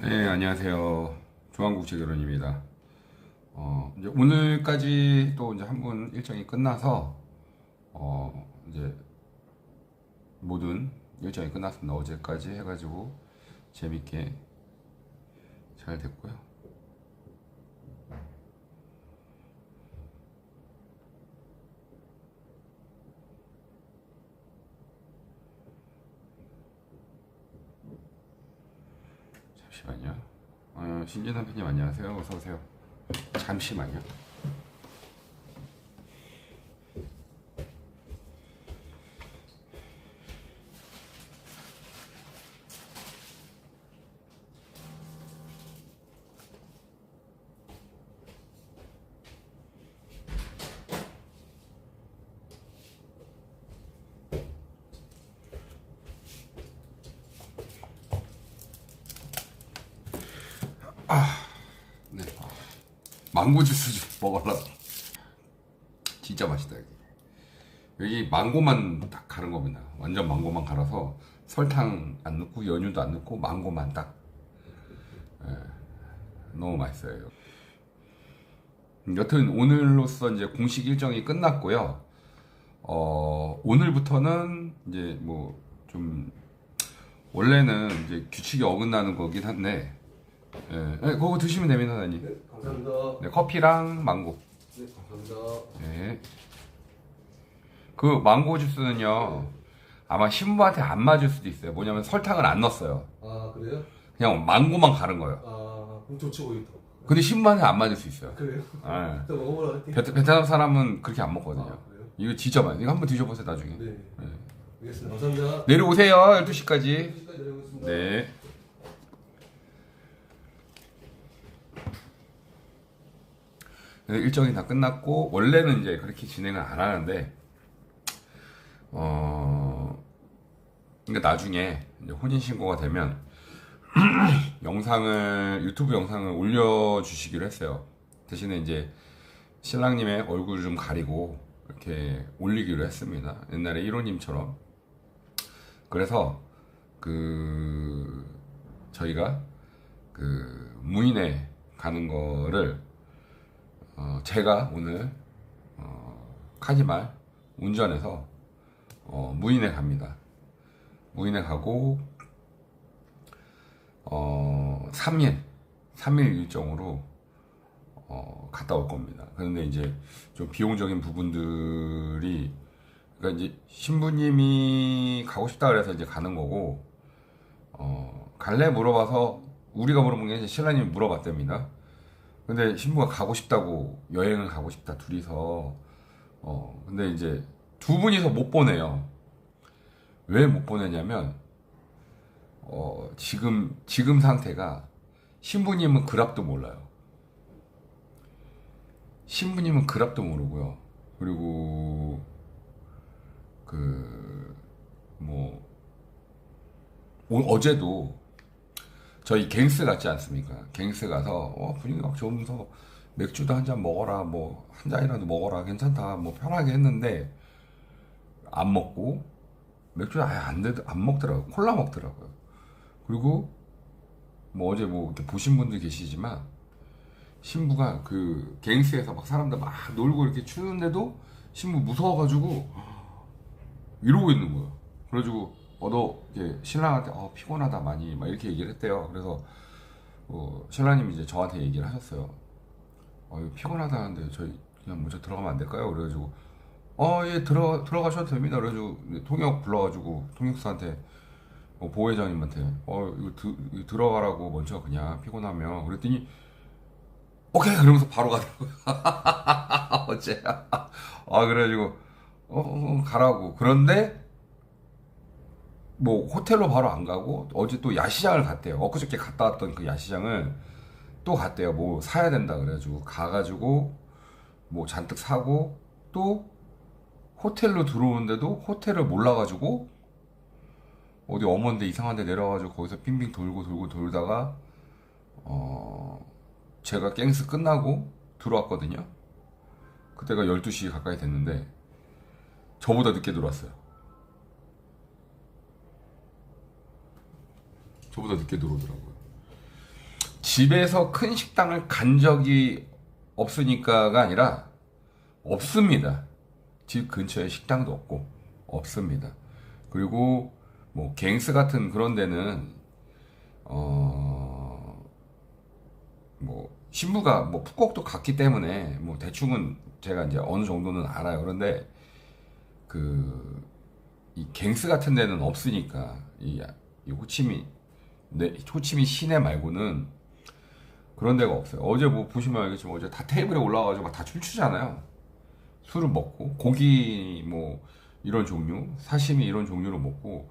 네, 안녕하세요. 조한국제 결혼입니다. 어, 이제 오늘까지 또 이제 한 분 일정이 끝나서, 어, 이제 모든 일정이 끝났습니다. 어제까지 해가지고 재밌게 잘 됐고요. 잠시만요. 어, 신진선 PD님 안녕하세요. 어서 오세요. 잠시만요. 네. 망고 주스 좀 먹으려고. 진짜 맛있다 여기. 여기 망고만 딱 갈은 겁니다. 완전 망고만 갈아서 설탕 안 넣고 연유도 안 넣고 망고만 딱. 예, 너무 맛있어요. 여튼 오늘로써 이제 공식 일정이 끝났고요. 어, 오늘부터는 이제 뭐 좀 원래는 이제 규칙이 어긋나는 거긴 한데 예, 예, 그거 드시면 됩니다, 사장님. 네, 감사합니다. 네, 커피랑 망고. 네, 감사합니다. 네. 그 망고 주스는요, 아마 신부한테 안 맞을 수도 있어요. 뭐냐면 설탕을 안 넣었어요. 아, 그래요? 그냥 망고만 가른 거예요. 아, 그럼 좋지, 오히려. 근데 신부한테 안 맞을 수 있어요. 그래요? 예. 일단 먹어보라 할게요. 베트, 베트남 사람은 그렇게 안 먹거든요. 아, 그래요? 이거 진짜 맛있어요. 이거 한번 드셔보세요, 나중에. 네. 네. 알겠습니다. 감사합니다. 내려오세요, 12시까지. 여기까지 내려오겠습니다. 네. 그래서 일정이 다 끝났고 원래는 이제 그렇게 진행을 안 하는데 어 그러니까 나중에 혼인 신고가 되면 영상을 유튜브 영상을 올려 주시기로 했어요. 대신에 이제 신랑님의 얼굴을 좀 가리고 이렇게 올리기로 했습니다. 옛날에 1호님처럼. 그래서 그 저희가 그 무인에 가는 거를 어 제가 오늘 어 카니발 운전해서 어 무인에 갑니다. 무인에 가고 어 3일 3일 일정으로 어 갔다 올 겁니다. 그런데 이제 좀 비용적인 부분들이 그러니까 이제 신부님이 가고 싶다 그래서 이제 가는 거고 어 갈래 물어봐서 우리가 물어본 게 아니라 신랑님이 물어봤답니다. 근데 신부가 가고 싶다고 여행을 가고 싶다 둘이서 어 근데 이제 두 분이서 못 보내요. 왜 못 보내냐면 어 지금 지금 상태가 신부님은 그랍도 몰라요. 신부님은 그랍도 모르고요. 그리고 그 뭐 어제도 저희 갱스 같지 않습니까? 갱스 가서 어, 분위기 막 좋으면서 맥주도 한 잔 먹어라 뭐 한 잔이라도 먹어라 괜찮다 뭐 편하게 했는데 안 먹고 맥주 아예 안, 드- 안 먹더라고요 콜라 먹더라고요 그리고 뭐 어제 뭐 이렇게 보신 분들 계시지만 신부가 그 갱스에서 막 사람들 막 놀고 이렇게 추는데도 신부 무서워가지고 이러고 있는 거예요. 그래가지고 어너 신랑한테 어 피곤하다 많이 막 이렇게 얘기를 했대요. 그래서 어, 신랑님이 이제 저한테 얘기를 하셨어요. 어 피곤하다는데 저희 그냥 먼저 들어가면 안 될까요? 그래가지고 어예 들어 들어가셔도 됩니다. 그래가지고 통역 불러가지고 통역사한테 어, 보회장님한테 어 이거, 드, 들어가라고 먼저 그냥 피곤하면 그랬더니 오케이 그러면서 바로 가더라고요. 어째 아 그래가지고 어, 어, 가라고 그런데 뭐 호텔로 바로 안 가고 어제 또 야시장을 갔대요. 엊그저께 갔다 왔던 그 야시장을 또 갔대요. 뭐 사야 된다 그래가지고 가가지고 뭐 잔뜩 사고 또 호텔로 들어오는데도 호텔을 몰라가지고 어디 어머인데 이상한 데 내려가지고 거기서 빙빙 돌고 돌고 돌다가 어 제가 갱스 끝나고 들어왔거든요. 그때가 12시 가까이 됐는데 저보다 늦게 들어왔어요. 저보다 늦게 들어오더라고요. 집에서 큰 식당을 간 적이 없으니까가 아니라 없습니다. 집 근처에 식당도 없고 없습니다. 그리고 뭐 갱스 같은 그런 데는 어, 어뭐 신부가 뭐 푸kok도 갔기 때문에 뭐 대충은 제가 이제 어느 정도는 알아요. 그런데 그 이 갱스 같은 데는 없으니까 이, 이 호치민 네, 호치민 시내 말고는 그런 데가 없어요. 어제 뭐 보시면 알겠지만 어제 다 테이블에 올라가가지고 막 다 춤추잖아요. 술을 먹고 고기 뭐 이런 종류, 사시미 이런 종류를 먹고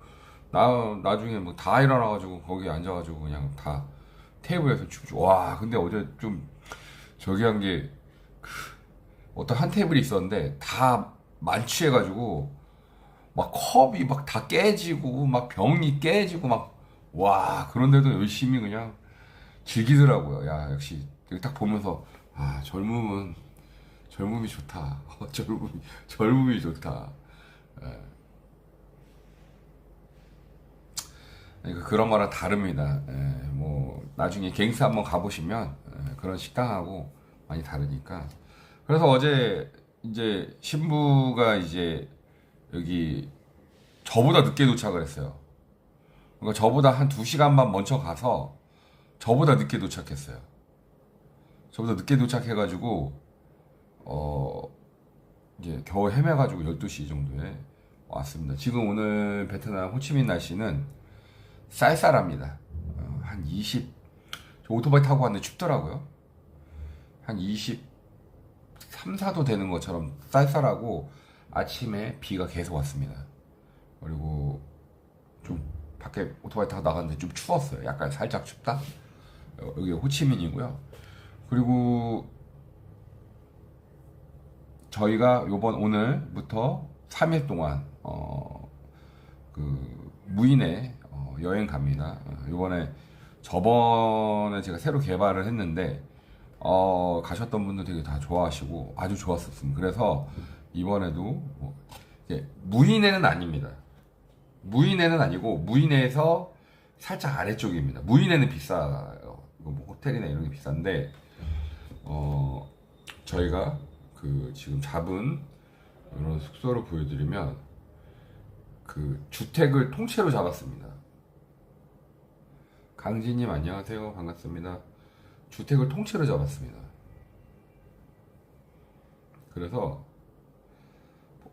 나 나중에 뭐 다 일어나가지고 거기 앉아가지고 그냥 다 테이블에서 춤추. 와 근데 어제 좀 저기 한게그 어떤 한 테이블이 있었는데 다 만취해가지고 막 컵이 막 다 깨지고 막 병이 깨지고 막 와 그런데도 열심히 그냥 즐기더라고요. 야 역시 딱 보면서 아 젊음은 젊음이 좋다. 어, 젊음이 젊음이 좋다. 예. 그러니까 그런 거랑 다릅니다. 예, 뭐 나중에 갱스 한번 가보시면 예, 그런 식당하고 많이 다르니까. 그래서 어제 이제 신부가 이제 여기 저보다 늦게 도착을 했어요. 그러니까 저보다 한두 시간만 먼저 가서 저보다 늦게 도착했어요. 저보다 늦게 도착해가지고 어 이제 겨우 헤매가지고 12시 정도에 왔습니다. 지금 오늘 베트남 호치민 날씨는 쌀쌀합니다. 어, 한 20, 저 오토바이 타고 왔는데 춥더라고요. 한 23, 4도 되는 것처럼 쌀쌀하고 아침에 비가 계속 왔습니다. 그리고 좀 밖에 오토바이 타고 나갔는데 좀 추웠어요. 약간 살짝 춥다. 어, 여기 호치민이고요. 그리고 저희가 요번 오늘부터 3일 동안 어, 그 무인에 어, 여행 갑니다. 어, 요번에 저번에 제가 새로 개발을 했는데 어, 가셨던 분들 되게 다 좋아하시고 아주 좋았었습니다. 그래서 이번에도 뭐, 무인에는 아닙니다. 무인에는 아니고 무인에서 살짝 아래쪽입니다. 무인에는 비싸요. 이거 뭐 호텔이나 이런 게 비싼데 어 저희가 그 지금 잡은 이런 숙소를 보여드리면 그 주택을 통째로 잡았습니다. 강진님 안녕하세요 반갑습니다. 주택을 통째로 잡았습니다. 그래서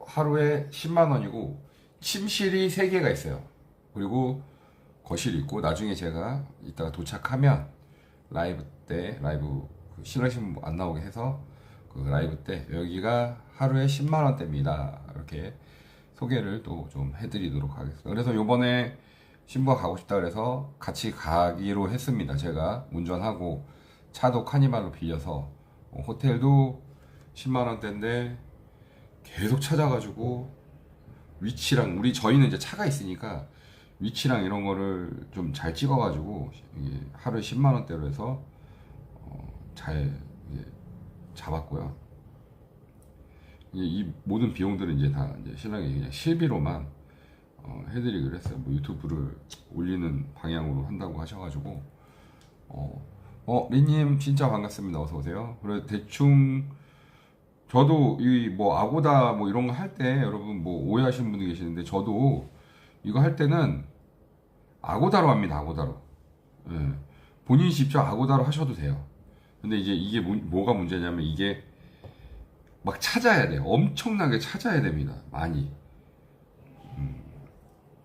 하루에 10만 원이고 침실이 3개가 있어요. 그리고 거실이 있고 나중에 제가 이따가 도착하면 라이브 때 라이브 그 신뢰신 안 나오게 해서 그 라이브 때 여기가 하루에 10만 원대입니다. 이렇게 소개를 또 좀 해드리도록 하겠습니다. 그래서 요번에 신부가 가고 싶다 그래서 같이 가기로 했습니다. 제가 운전하고 차도 카니발로 빌려서 어, 호텔도 10만 원대인데 계속 찾아가지고 위치랑 우리 저희는 이제 차가 있으니까 위치랑 이런 거를 좀 잘 찍어가지고 하루에 10만 원대로 해서 어, 잘 잡았고요. 이 모든 비용들은 이제 다 이제 신랑이 그냥 실비로만 어, 해드리기로 했어요. 뭐 유튜브를 올리는 방향으로 한다고 하셔가지고 어, 어 리님 진짜 반갑습니다. 어서 오세요. 그래 대충 저도 이 뭐 아고다 뭐 이런 거 할 때 여러분 뭐 오해하시는 분들 계시는데 저도 이거 할 때는 아고다로 합니다. 아고다로. 예. 본인이 직접 아고다로 하셔도 돼요. 근데 이제 이게 뭐, 뭐가 문제냐면 이게 막 찾아야 돼요. 엄청나게 찾아야 됩니다. 많이. 음,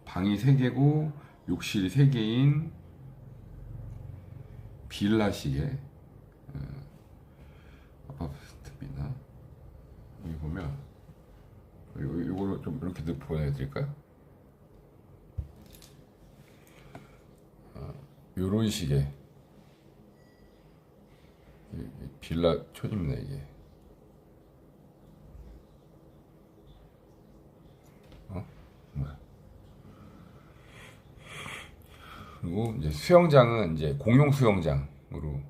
방이 3개고 욕실이 3개인 빌라식의 어, 아파트입니다. 여기 보면 좀 이렇게 더 보여드릴까요? 어, 요런 식의 빌라 촌입니다 이게. 어? 그리고 이제 수영장은 이제 공용 수영장으로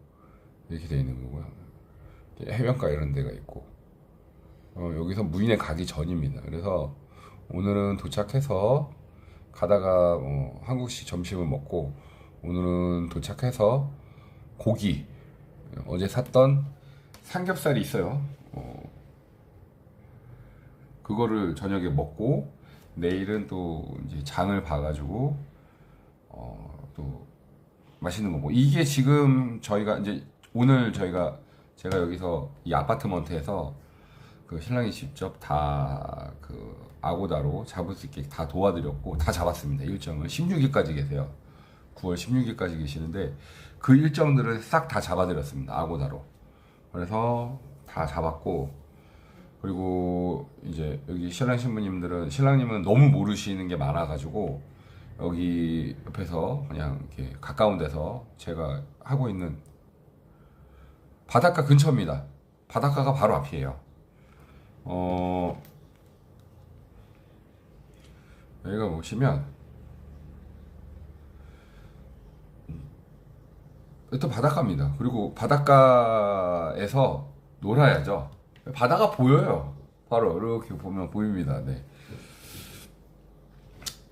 이렇게 되어 있는 거고요. 해변가 이런 데가 있고 어, 여기서 무인에 가기 전입니다. 그래서 오늘은 도착해서 가다가 어, 한국식 점심을 먹고 오늘은 도착해서 고기 어제 샀던 삼겹살이 있어요. 어, 그거를 저녁에 먹고 내일은 또 이제 장을 봐가지고 어, 또 맛있는 거 먹고 이게 지금 저희가 이제 오늘 저희가 제가 여기서 이 아파트먼트에서 그 신랑이 직접 다 그 아고다로 잡을 수 있게 다 도와드렸고 다 잡았습니다 일정을 16일까지 계세요 9월 16일까지 계시는데 그 일정들을 싹 다 잡아드렸습니다 아고다로 그래서 다 잡았고 그리고 이제 여기 신랑 신부님들은 신랑님은 너무 모르시는 게 많아가지고 여기 옆에서 그냥 이렇게 가까운 데서 제가 하고 있는 바닷가 근처입니다. 바닷가가 바로 앞이에요. 어 여기가 보시면 또 바닷가입니다. 그리고 바닷가에서 놀아야죠. 바다가 보여요. 바로 이렇게 보면 보입니다. 네.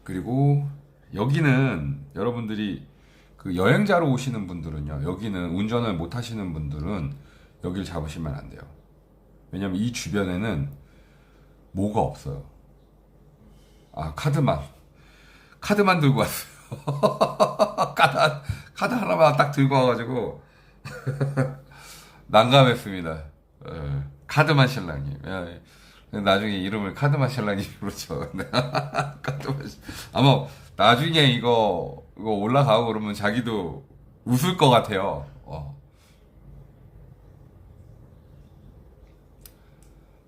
그리고 여기는 여러분들이 그 여행자로 오시는 분들은요. 여기는 운전을 못 하시는 분들은 여기를 잡으시면 안 돼요. 왜냐면 이 주변에는 뭐가 없어요. 아, 카드만. 카드만 들고 왔어요. 카드, 한- 카드 하나만 딱 들고 와가지고 난감했습니다. 예, 카드만 신랑님. 예, 예. 나중에 이름을 카드만 신랑님으로 쳐. 카드만 신- 아마 나중에 이거 이거 올라가고 그러면 자기도 웃을 것 같아요. 어.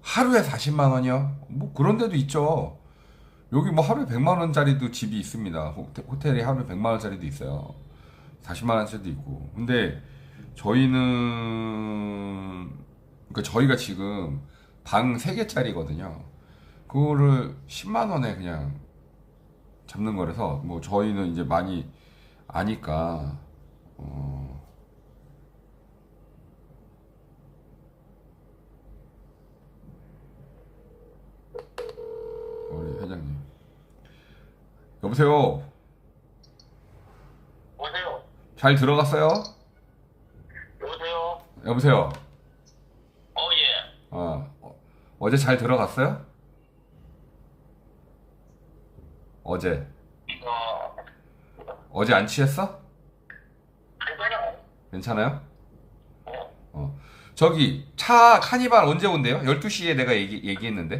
하루에 40만 원이요? 뭐 그런 데도 있죠. 여기 뭐 하루에 100만 원짜리도 집이 있습니다. 호텔, 호텔이 하루에 100만 원짜리도 있어요. 40만 원짜리도 있고. 근데 저희는 그러니까 저희가 지금 방 3개짜리거든요. 그거를 10만 원에 그냥 잡는 거라서 뭐 저희는 이제 많이 아니까 어 우리 회장님. 여보세요? 오세요. 잘 들어갔어요? 여보세요. 여보세요? 어 예. 어, 어, 어제 잘 들어갔어요? 어제. 어. 어제 안 취했어? 괜찮아요. 괜찮아요? 어. 어. 저기 차 카니발 언제 온대요? 12시에 내가 얘기 얘기했는데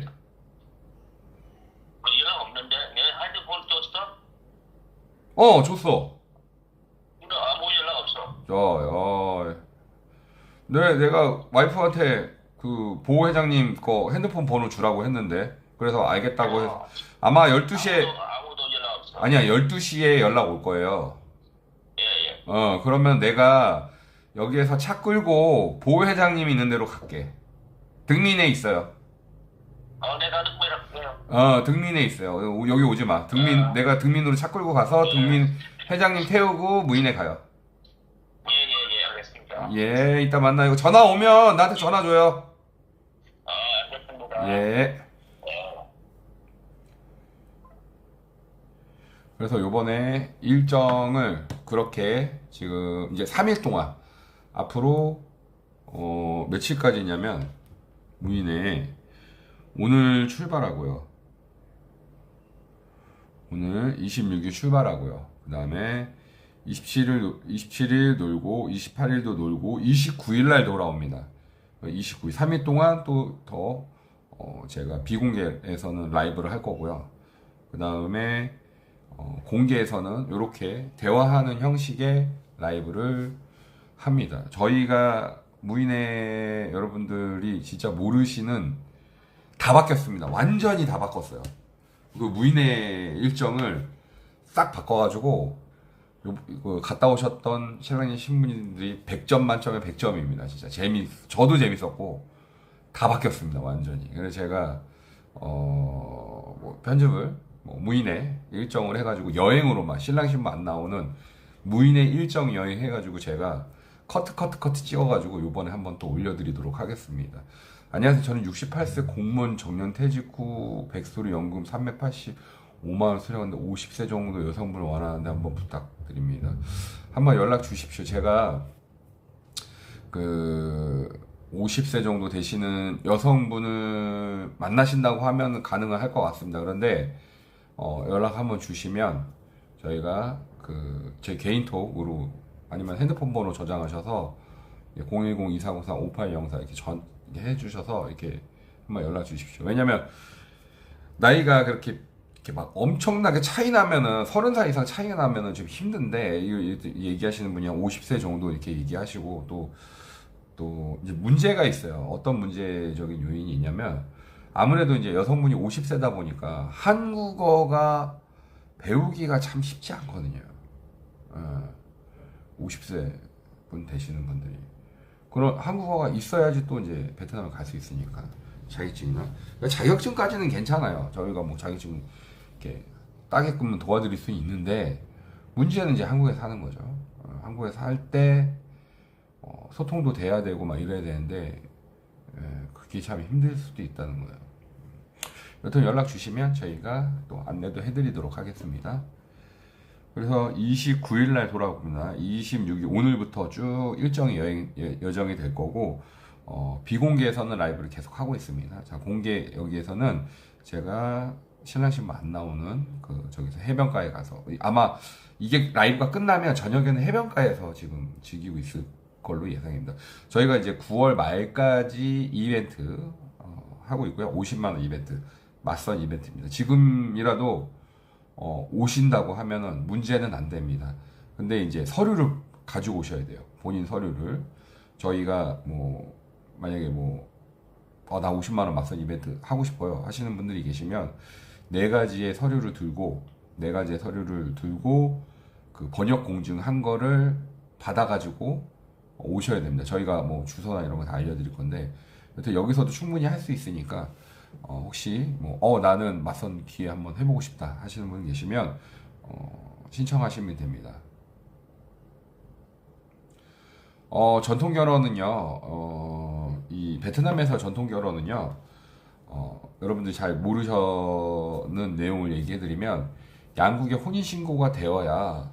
그 연락 없는데 내 핸드폰 줬어? 어 줬어 근데 아무 연락 없어. 저, 어, 네, 내가 와이프한테 그 보호 회장님 거 핸드폰 번호 주라고 했는데 그래서 알겠다고 해서 아마 12시에 아무도, 아무도 연락 없어. 아니야 12시에 연락 올 거예요. 예 예. 어 그러면 내가 여기에서 차 끌고 보호 회장님 있는 데로 갈게. 등린에 있어요. 어 내가 듣고. 어 등린에 있어요. 오- 여기 오지 마. 등린 내가 등린으로 차 끌고 가서 등린 회장님 태우고 무인에 가요. 예 예 예, 알겠습니다. 예 이따 만나. 이거 전화 오면 나한테 전화 줘요. 아 알겠습니다. 예. 어. 그래서 요번에 일정을 그렇게 지금 이제 3일 동안 앞으로 어 며칠까지냐면 무인에 오늘 출발하고요. 오늘 26일 출발하고요. 그 다음에 27일, 27일 놀고, 28일도 놀고, 29일 날 돌아옵니다. 29일, 3일 동안 또 더, 어, 제가 비공개에서는 라이브를 할 거고요. 그 다음에, 어, 공개에서는 이렇게 대화하는 형식의 라이브를 합니다. 저희가 무인의 여러분들이 진짜 모르시는 다 바뀌었습니다. 완전히 다 바꿨어요. 그 무인의 일정을 싹 바꿔가지고 요, 그 갔다 오셨던 신랑님 신부님들이 100점 만점에 100점입니다. 진짜 재미 저도 재밌었고 다 바뀌었습니다. 완전히. 그래서 제가 어 뭐 편집을 뭐 무인의 일정을 해가지고 여행으로만 신랑 신부 안 나오는 무인의 일정 여행 해가지고 제가 커트 커트 커트 찍어가지고 요번에 한번 또 올려드리도록 하겠습니다. 안녕하세요. 저는 68세 공무원 정년 퇴직 후 백수로 연금 385만 원 수령하는데 50세 정도 여성분을 원하는데 한번 부탁드립니다. 한번 연락 주십시오. 제가 그 50세 정도 되시는 여성분을 만나신다고 하면 가능은 할 것 같습니다. 그런데 어, 연락 한번 주시면 저희가 그 제 개인톡으로 아니면 핸드폰 번호 저장하셔서 010-2404-5804 이렇게 전 해주셔서 이렇게 한번 연락 주십시오. 왜냐면 나이가 그렇게 이렇게 막 엄청나게 차이 나면은 서른 살 이상 차이가 나면은 좀 힘든데 얘기하시는 분이 한 50세 정도 이렇게 얘기하시고 또 또 이제 문제가 있어요. 어떤 문제적인 요인이 있냐면 아무래도 이제 여성분이 50세다 보니까 한국어가 배우기가 참 쉽지 않거든요. 어, 50세 분 되시는 분들이 그런 한국어가 있어야지 또 이제 베트남을 갈 수 있으니까 자격증이나 그러니까 자격증까지는 괜찮아요. 저희가 뭐 자격증 이렇게 따게끔 도와드릴 수 있는데 문제는 이제 한국에 사는 거죠. 어, 한국에 살때 어, 소통도 돼야 되고 막 이래야 되는데 예, 그게 참 힘들 수도 있다는 거예요. 여튼 연락 주시면 저희가 또 안내도 해드리도록 하겠습니다. 그래서 29일 날 돌아옵니다. 26일 오늘부터 쭉 일정이 여행 예- 여정이 될 거고 어, 비공개에서는 라이브를 계속 하고 있습니다. 자 공개 여기에서는 제가 신랑 신부 안 나오는 그 저기서 해변가에 가서 아마 이게 라이브가 끝나면 저녁에는 해변가에서 지금 즐기고 있을 걸로 예상입니다. 저희가 이제 9월 말까지 이벤트 어, 하고 있고요. 50만 원 이벤트 맞선 이벤트입니다. 지금이라도 어, 오신다고 하면은 문제는 안 됩니다. 근데 이제 서류를 가지고 오셔야 돼요. 본인 서류를 저희가 뭐 만약에 뭐 어, 나 50만 원 맞선 이벤트 하고 싶어요 하시는 분들이 계시면 네 가지의 서류를 들고 네 가지의 서류를 들고 그 번역 공증 한 거를 받아가지고 오셔야 됩니다. 저희가 뭐 주소나 이런 거 다 알려드릴 건데 여튼 여기서도 충분히 할 수 있으니까 어, 혹시 뭐 어 나는 맞선 기회 한번 해보고 싶다 하시는 분 계시면 어, 신청하시면 됩니다. 어, 전통 결혼은요, 어, 이 베트남에서 전통 결혼은요, 어, 여러분들 잘 모르셔는 내용을 얘기해드리면, 양국의 혼인신고가 되어야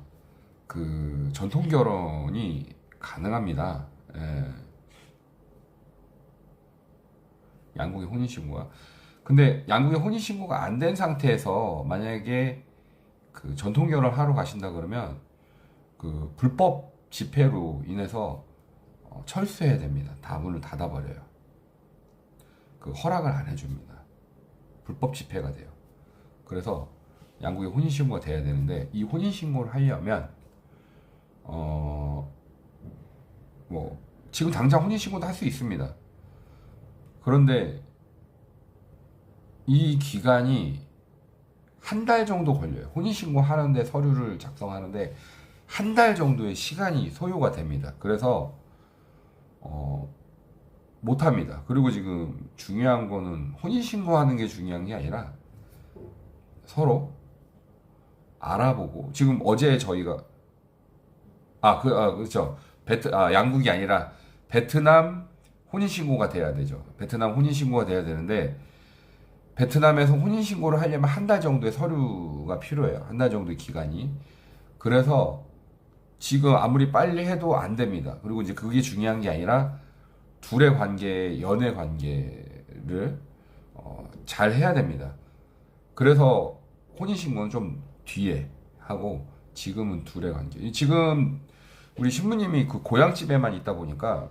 그 전통 결혼이 가능합니다. 예. 양국의 혼인신고가. 근데 양국의 혼인신고가 안 된 상태에서 만약에 그 전통 결혼 하러 가신다 그러면 그 불법 집회로 인해서 어, 철수해야 됩니다. 다 문을 닫아버려요. 그 허락을 안 해줍니다. 불법 집회가 돼요. 그래서 양국의 혼인신고가 돼야 되는데 이 혼인신고를 하려면 어 뭐 지금 당장 혼인신고도 할 수 있습니다. 그런데 이 기간이 한 달 정도 걸려요. 혼인신고 하는데 서류를 작성하는데 한 달 정도의 시간이 소요가 됩니다. 그래서 어, 못합니다. 그리고 지금 중요한 거는 혼인신고하는 게 중요한 게 아니라 서로 알아보고 지금 어제 저희가 아, 그, 아, 그렇죠. 베트, 아, 양국이 아니라 베트남 혼인신고가 돼야 되죠. 베트남 혼인신고가 돼야 되는데 베트남에서 혼인신고를 하려면 한 달 정도의 서류가 필요해요. 한 달 정도의 기간이. 그래서 지금 아무리 빨리 해도 안 됩니다. 그리고 이제 그게 중요한 게 아니라 둘의 관계, 연애 관계를 어, 잘 해야 됩니다. 그래서 혼인신고는 좀 뒤에 하고 지금은 둘의 관계. 지금 우리 신부님이 그 고향집에만 있다 보니까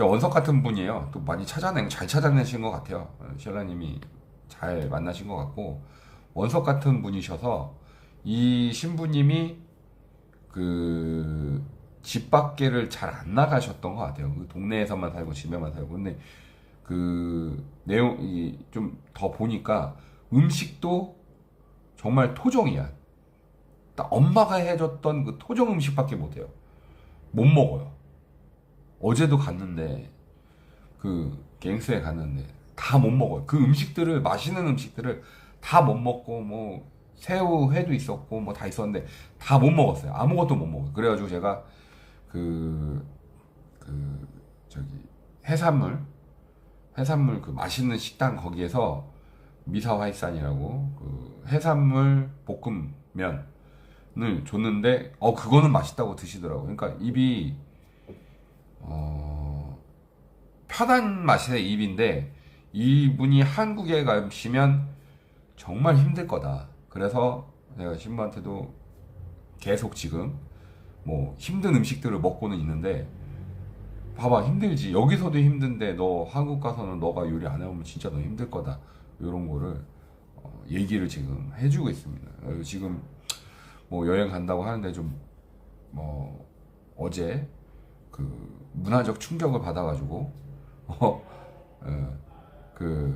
이제 원석 같은 분이에요. 또 많이 찾아낸 잘 찾아내신 것 같아요. 어, 신라님이 잘 만나신 것 같고 원석 같은 분이셔서 이 신부님이 그 집 밖에를 잘 안 나가셨던 것 같아요. 그 동네에서만 살고 집에만 살고 근데 그 내용이 좀 더 보니까 음식도 정말 토종이야. 딱 엄마가 해줬던 그 토종 음식밖에 못해요. 못 먹어요. 어제도 갔는데 그 갱스에 갔는데 다 못 먹어요. 그 음식들을 맛있는 음식들을 다 못 먹고 뭐 새우 회도 있었고 뭐 다 있었는데 다 못 먹었어요. 아무것도 못 먹어요. 그래가지고 제가 그, 그, 저기, 해산물, 해산물 그 맛있는 식당 거기에서 미사화이산이라고 그 해산물 볶음면을 줬는데, 어, 그거는 맛있다고 드시더라고요. 그러니까 입이 어, 편한 맛의 입인데 이분이 한국에 가시면 정말 힘들 거다. 그래서 내가 신부한테도 계속 지금 뭐 힘든 음식들을 먹고는 있는데 봐봐 힘들지 여기서도 힘든데 너 한국 가서는 너가 요리 안 해보면 진짜 너 힘들 거다 이런 거를 어, 얘기를 지금 해주고 있습니다. 어, 지금 뭐 여행 간다고 하는데 좀뭐 어제 그 문화적 충격을 받아가지고 어, 어 그이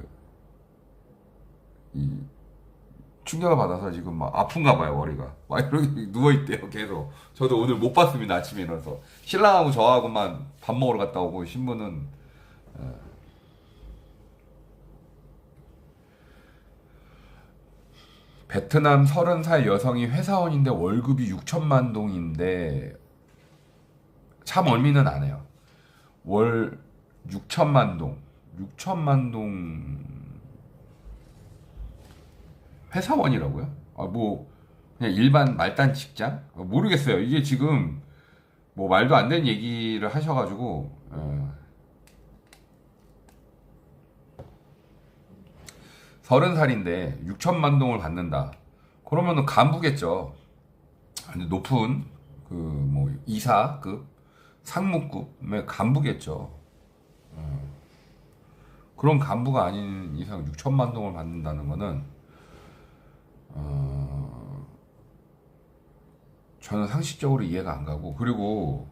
충격을 받아서 지금 막 아픈가 봐요 머리가. 막 이렇게 누워 있대요 계속. 저도 오늘 못 봤습니다 아침에 일어나서. 신랑하고 저하고만 밥 먹으러 갔다 오고 신부는 어. 베트남 30살 여성이 회사원인데 월급이 6천만 동인데 참 얼미는 안 해요 월 6천만 동 6천만 동 회사원이라고요? 아, 뭐, 그냥 일반 말단 직장? 아, 모르겠어요. 이게 지금, 뭐, 말도 안 되는 얘기를 하셔가지고, 어. 서른 살인데 6천만 동을 받는다. 그러면은 간부겠죠. 높은, 그, 뭐, 이사급, 상무급의 간부겠죠. 어. 그런 간부가 아닌 이상 6천만 동을 받는다는 거는 어, 저는 상식적으로 이해가 안 가고 그리고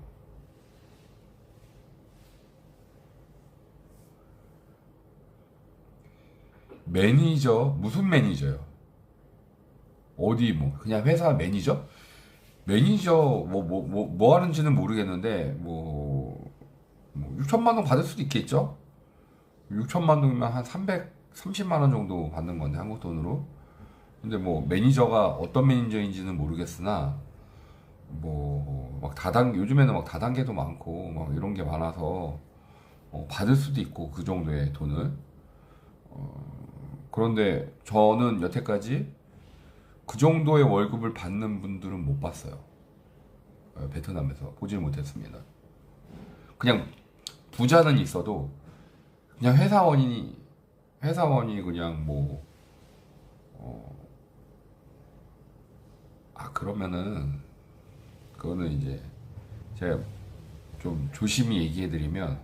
매니저 무슨 매니저요? 어디 뭐 그냥 회사 매니저? 매니저 뭐 뭐 뭐 뭐 하는지는 모르겠는데 뭐, 뭐 6천만 원 받을 수도 있겠죠? 6천만 원이면 한 330만 원 정도 받는 건데 한국 돈으로 근데 뭐 매니저가 어떤 매니저인지는 모르겠으나 뭐 막 다단 요즘에는 막 다단계도 많고 막 이런 게 많아서 어, 받을 수도 있고 그 정도의 돈을 어, 그런데 저는 여태까지 그 정도의 월급을 받는 분들은 못 봤어요 어, 베트남에서 보질 못했습니다 그냥 부자는 있어도 그냥 회사원이 회사원이 그냥 뭐아 그러면은 그거는 이제 제가 좀 조심히 얘기해드리면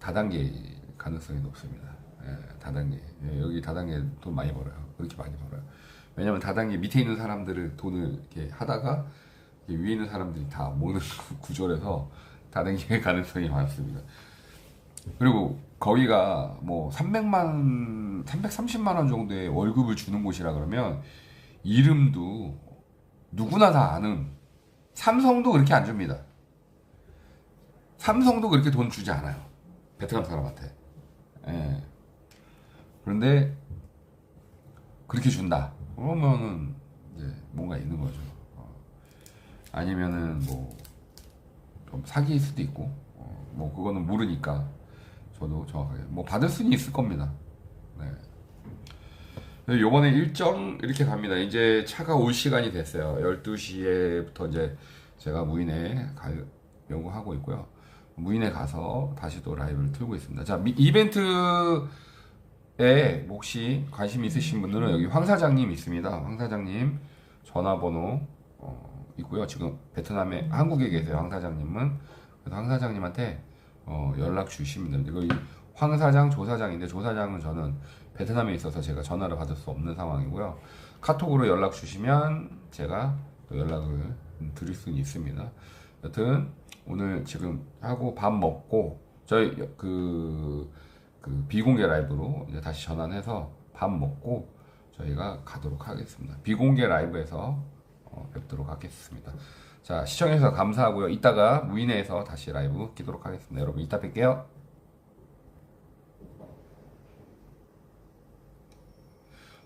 다단계 가능성이 높습니다. 예, 다단계 예, 여기 다단계 돈 많이 벌어요. 그렇게 많이 벌어요. 왜냐면 다단계 밑에 있는 사람들을 돈을 이렇게 하다가 이제 위에 있는 사람들이 다 모는 구조라서 다단계 가능성이 많습니다. 그리고 거기가 뭐 300만, 330만 원 정도의 월급을 주는 곳이라 그러면 이름도 누구나 다 아는 삼성도 그렇게 안 줍니다. 삼성도 그렇게 돈 주지 않아요. 베트남 사람한테. 예. 그런데 그렇게 준다. 그러면은 이제 뭔가 있는 거죠. 어. 아니면은 뭐좀 사기일 수도 있고 어, 뭐 그거는 모르니까 저도 정확하게 뭐 받을 수는 있을 겁니다. 네. 네, 요번에 일정 이렇게 갑니다. 이제 차가 올 시간이 됐어요. 12시에부터 이제 제가 무인에 가려고 하고 있고요. 무인에 가서 다시 또 라이브를 틀고 있습니다. 자, 미- 이벤트 에 혹시 관심 있으신 분들은 여기 황 사장님 있습니다. 황 사장님 전화번호 어, 있고요. 지금 베트남에 한국에 계세요. 황 사장님은 그래서 황 사장님한테 어, 연락 주시면 됩니다. 이거 이황 사장, 조 사장인데 조 사장은 저는 베트남에 있어서 제가 전화를 받을 수 없는 상황이고요. 카톡으로 연락 주시면 제가 또 연락을 드릴 수는 있습니다. 여튼 오늘 지금 하고 밥 먹고 저희 그, 그 비공개 라이브로 이제 다시 전환해서 밥 먹고 저희가 가도록 하겠습니다. 비공개 라이브에서 어, 뵙도록 하겠습니다. 자 시청해주셔서 감사하고요. 이따가 무인에서 다시 라이브 끼도록 하겠습니다. 여러분 이따 뵐게요.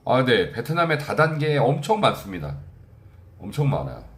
아, 네. 베트남에 다단계 엄청 많습니다. 엄청 많아요.